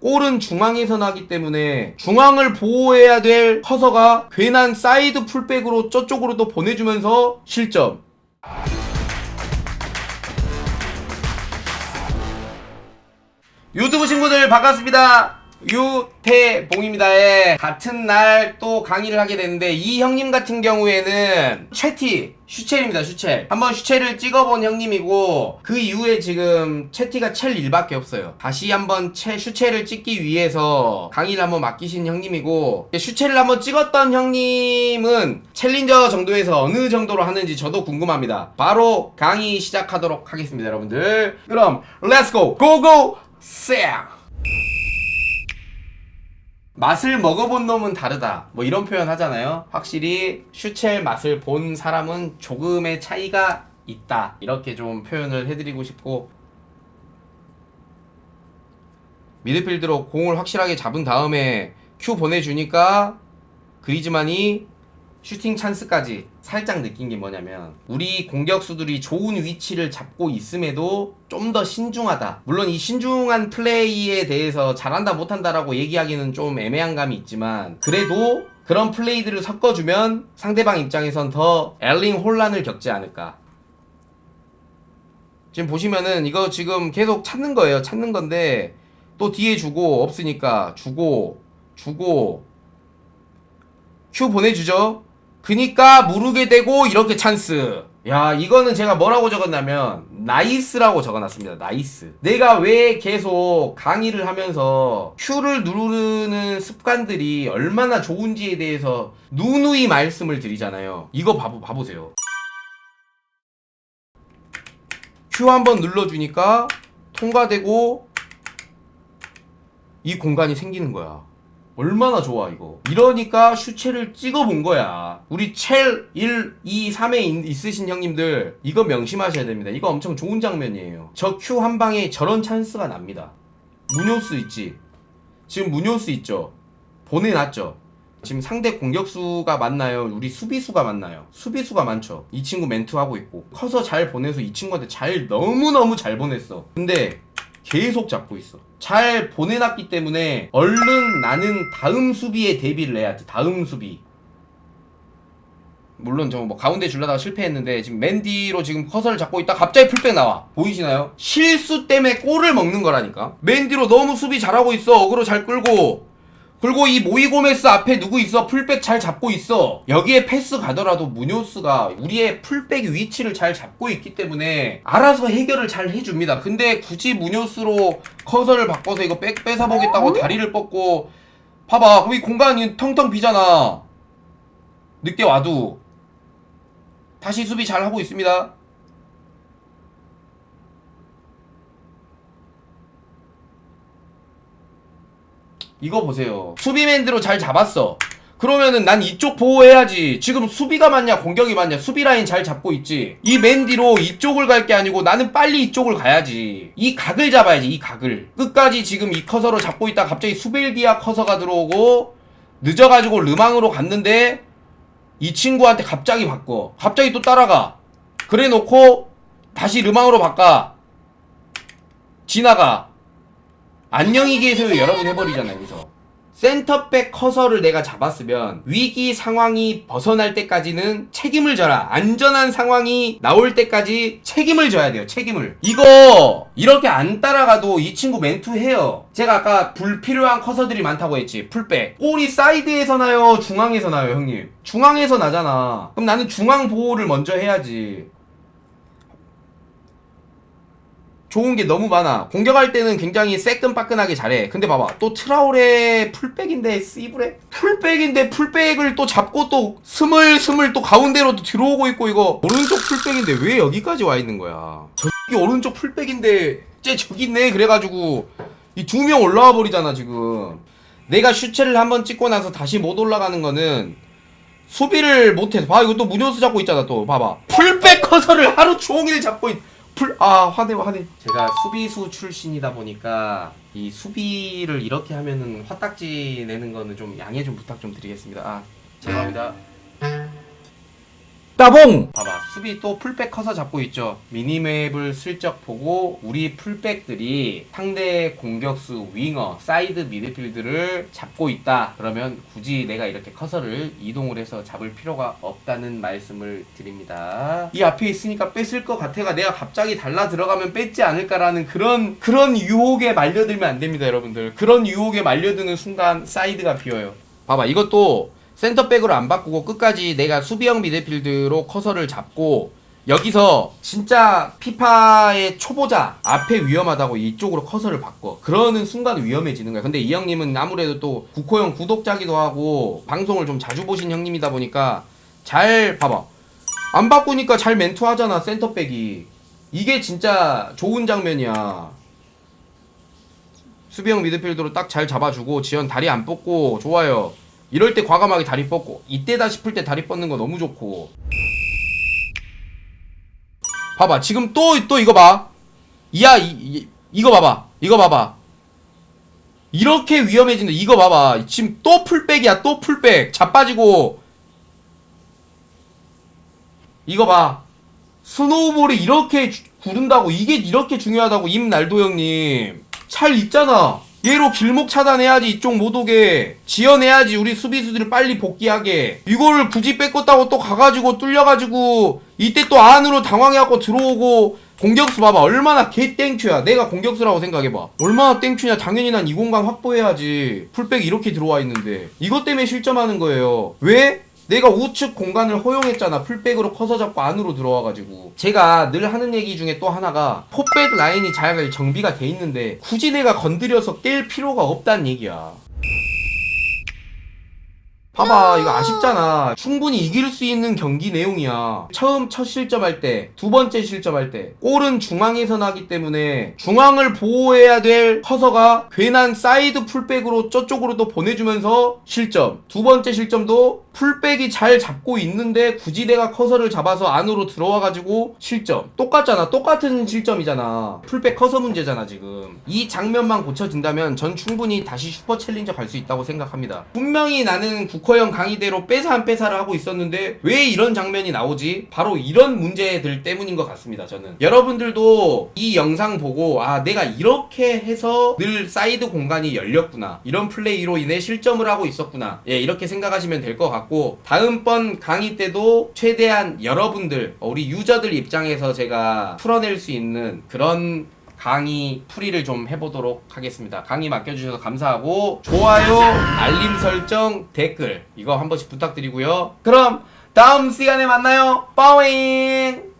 골은 중앙에서 나기 때문에 중앙을 보호해야 될 커서가 괜한 사이드 풀백으로 저쪽으로 또 보내주면서 실점. 유튜브 친구들 반갑습니다. 유태봉입니다. 예. 같은 날 또 강의를 하게 됐는데 이 형님 같은 경우에는 채티 슈첼입니다. 슈첼. 한번 슈첼을 찍어본 형님이고 그 이후에 지금 채티가 첼 1밖에 없어요. 다시 한번 채 슈첼을 찍기 위해서 강의를 한번 맡기신 형님이고 슈첼을 한번 찍었던 형님은 챌린저 정도에서 어느 정도로 하는지 저도 궁금합니다. 바로 강의 시작하도록 하겠습니다, 여러분들. 그럼 렛츠고 고고 쎄! 맛을 먹어본 놈은 다르다. 뭐 이런 표현 하잖아요. 확실히 슈첼 맛을 본 사람은 조금의 차이가 있다. 이렇게 좀 표현을 해드리고 싶고 미드필드로 공을 확실하게 잡은 다음에 큐 보내주니까 그리즈만이 슈팅 찬스까지 살짝 느낀 게 뭐냐면 우리 공격수들이 좋은 위치를 잡고 있음에도 좀 더 신중하다. 물론 이 신중한 플레이에 대해서 잘한다 못한다라고 얘기하기는 좀 애매한 감이 있지만 그래도 그런 플레이들을 섞어주면 상대방 입장에선 더 엘링 혼란을 겪지 않을까. 지금 보시면은 이거 지금 계속 찾는 거예요. 찾는 건데 또 뒤에 주고 없으니까 주고 주고 큐 보내주죠. 그니까 무르게 되고 이렇게 찬스. 야 이거는 제가 뭐라고 적었냐면 나이스라고 적어놨습니다. 나이스. 내가 왜 계속 강의를 하면서 큐를 누르는 습관들이 얼마나 좋은지에 대해서 누누이 말씀을 드리잖아요. 이거 봐보, 봐보세요. 큐 한번 눌러주니까 통과되고 이 공간이 생기는 거야. 얼마나 좋아 이거. 이러니까 슈체를 찍어본 거야. 우리 첼 1, 2, 3에 있으신 형님들 이거 명심하셔야 됩니다. 이거 엄청 좋은 장면이에요. 저 큐 한 방에 저런 찬스가 납니다. 무뇨스 있지. 지금 무뇨스 있죠. 보내놨죠. 지금 상대 공격수가 많나요? 우리 수비수가 많나요? 수비수가 많죠. 이 친구 멘트 하고 있고 커서 잘 보내서 이 친구한테 잘 너무너무 잘 보냈어. 근데 계속 잡고 있어. 잘 보내놨기 때문에 얼른 나는 다음 수비에 대비를 해야 돼. 다음 수비. 물론 저 뭐 가운데 줄려다가 실패했는데 지금 맨디로 지금 커서를 잡고 있다 갑자기 풀백 나와 보이시나요? 실수 때문에 골을 먹는 거라니까 맨디로 너무 수비 잘하고 있어 어그로 잘 끌고 그리고 이 모이 고메스 앞에 누구 있어? 풀백 잘 잡고 있어. 여기에 패스 가더라도 무뇨스가 우리의 풀백 위치를 잘 잡고 있기 때문에 알아서 해결을 잘 해줍니다. 근데 굳이 무뇨스로 커서를 바꿔서 이거 뺏, 뺏어보겠다고 다리를 뻗고 봐봐. 거기 공간이 텅텅 비잖아. 늦게 와도 다시 수비 잘 하고 있습니다. 이거 보세요. 수비맨드로 잘 잡았어. 그러면은 난 이쪽 보호해야지. 지금 수비가 맞냐, 공격이 맞냐, 수비 라인 잘 잡고 있지. 이 맨디로 이쪽을 갈 게 아니고 나는 빨리 이쪽을 가야지. 이 각을 잡아야지, 이 각을. 끝까지 지금 이 커서로 잡고 있다 갑자기 수벨기아 커서가 들어오고 늦어가지고 르망으로 갔는데 이 친구한테 갑자기 바꿔. 갑자기 또 따라가. 그래 놓고 다시 르망으로 바꿔. 지나가. 안녕히 계세요 여러분 해버리잖아요 여기서 센터백 커서를 내가 잡았으면 위기 상황이 벗어날 때까지는 책임을 져라. 안전한 상황이 나올 때까지 책임을 져야 돼요 책임을. 이거 이렇게 안 따라가도 이 친구 멘트 해요. 제가 아까 불필요한 커서들이 많다고 했지 풀백. 골이 사이드에서 나요 중앙에서 나요 형님? 중앙에서 나잖아. 그럼 나는 중앙 보호를 먼저 해야지 좋은 게 너무 많아. 공격할 때는 굉장히 새끈빠끈하게 잘해. 근데 봐봐. 또 트라우레 풀백인데 씨브레 풀백인데 풀백을 또 잡고 또 스물스물 또 가운데로 또 들어오고 있고 이거 오른쪽 풀백인데 왜 여기까지 와 있는 거야? 저기 오른쪽 풀백인데 쟤 저기 있네. 그래가지고 이 두 명 올라와 버리잖아 지금. 내가 슈체를 한번 찍고 나서 다시 못 올라가는 거는 수비를 못해서 봐 이거 또 무녀수 잡고 있잖아 또 봐봐 풀백 커서를 하루 종일 잡고 있. 풀, 아, 화내, 화내. 제가 수비수 출신이다 보니까 이 수비를 이렇게 하면은 화딱지 내는 거는 좀 양해 좀 부탁 좀 드리겠습니다. 아, 죄송합니다. 따봉! 봐봐 수비 또 풀백 커서 잡고 있죠. 미니맵을 슬쩍 보고 우리 풀백들이 상대 공격수 윙어 사이드 미드필드를 잡고 있다. 그러면 굳이 내가 이렇게 커서를 이동을 해서 잡을 필요가 없다는 말씀을 드립니다. 이 앞에 있으니까 뺐을 것 같아가 내가 갑자기 달라 들어가면 뺐지 않을까라는 그런 그런 유혹에 말려들면 안 됩니다 여러분들. 그런 유혹에 말려드는 순간 사이드가 비어요. 봐봐 이것도 센터백으로 안 바꾸고 끝까지 내가 수비형 미드필드로 커서를 잡고 여기서 진짜 피파의 초보자 앞에 위험하다고 이쪽으로 커서를 바꿔. 그러는 순간 위험해지는 거야. 근데 이 형님은 아무래도 또 국호형 구독자기도 하고 방송을 좀 자주 보신 형님이다 보니까 잘 봐봐. 안 바꾸니까 잘 멘투하잖아 센터백이. 이게 진짜 좋은 장면이야. 수비형 미드필더로 딱 잘 잡아주고 지연 다리 안 뻗고 좋아요. 이럴 때 과감하게 다리 뻗고 이때다 싶을 때 다리 뻗는 거 너무 좋고. 봐봐 지금 또또 이거 봐. 이야 이, 이 이거 봐봐. 이거 봐봐. 이렇게 위험해진다 이거 봐봐. 지금 또 풀백이야 또 풀백. 자빠지고. 이거 봐. 스노우볼이 이렇게 주- 구른다고 이게 이렇게 중요하다고 임날도 형님. 잘 있잖아 얘로 길목 차단해야지 이쪽 못 오게 지연해야지 우리 수비수들을 빨리 복귀하게. 이거를 굳이 뺏겼다고 또 가가지고 뚫려가지고 이때 또 안으로 당황해갖고 들어오고. 공격수 봐봐. 얼마나 개 땡큐야. 내가 공격수라고 생각해봐. 얼마나 땡큐냐. 당연히 난 이 공간 확보해야지. 풀백 이렇게 들어와 있는데. 이것 때문에 실점하는 거예요. 왜? 내가 우측 공간을 허용했잖아. 풀백으로 커서 잡고 안으로 들어와가지고. 제가 늘 하는 얘기 중에 또 하나가 포백 라인이 잘 정비가 돼 있는데 굳이 내가 건드려서 깰 필요가 없다는 얘기야. 봐봐 이거 아쉽잖아. 충분히 이길 수 있는 경기 내용이야. 처음 첫 실점할 때 두 번째 실점할 때 골은 중앙에서 나기 때문에 중앙을 보호해야 될 커서가 괜한 사이드 풀백으로 저쪽으로 또 보내주면서 실점. 두 번째 실점도 풀백이 잘 잡고 있는데 굳이 내가 커서를 잡아서 안으로 들어와가지고 실점. 똑같잖아. 똑같은 실점이잖아. 풀백 커서 문제잖아 지금. 이 장면만 고쳐진다면 전 충분히 다시 슈퍼 챌린저 갈 수 있다고 생각합니다. 분명히 나는 국 허형 강의대로 빼사 안 빼사를 하고 있었는데 왜 이런 장면이 나오지? 바로 이런 문제들 때문인 것 같습니다 저는. 여러분들도 이 영상 보고 아 내가 이렇게 해서 늘 사이드 공간이 열렸구나. 이런 플레이로 인해 실점을 하고 있었구나. 예 이렇게 생각하시면 될 것 같고 다음번 강의 때도 최대한 여러분들 어, 우리 유저들 입장에서 제가 풀어낼 수 있는 그런 강의 풀이를 좀 해보도록 하겠습니다. 강의 맡겨주셔서 감사하고 좋아요, 알림 설정, 댓글 이거 한 번씩 부탁드리고요. 그럼 다음 시간에 만나요. 빠잉!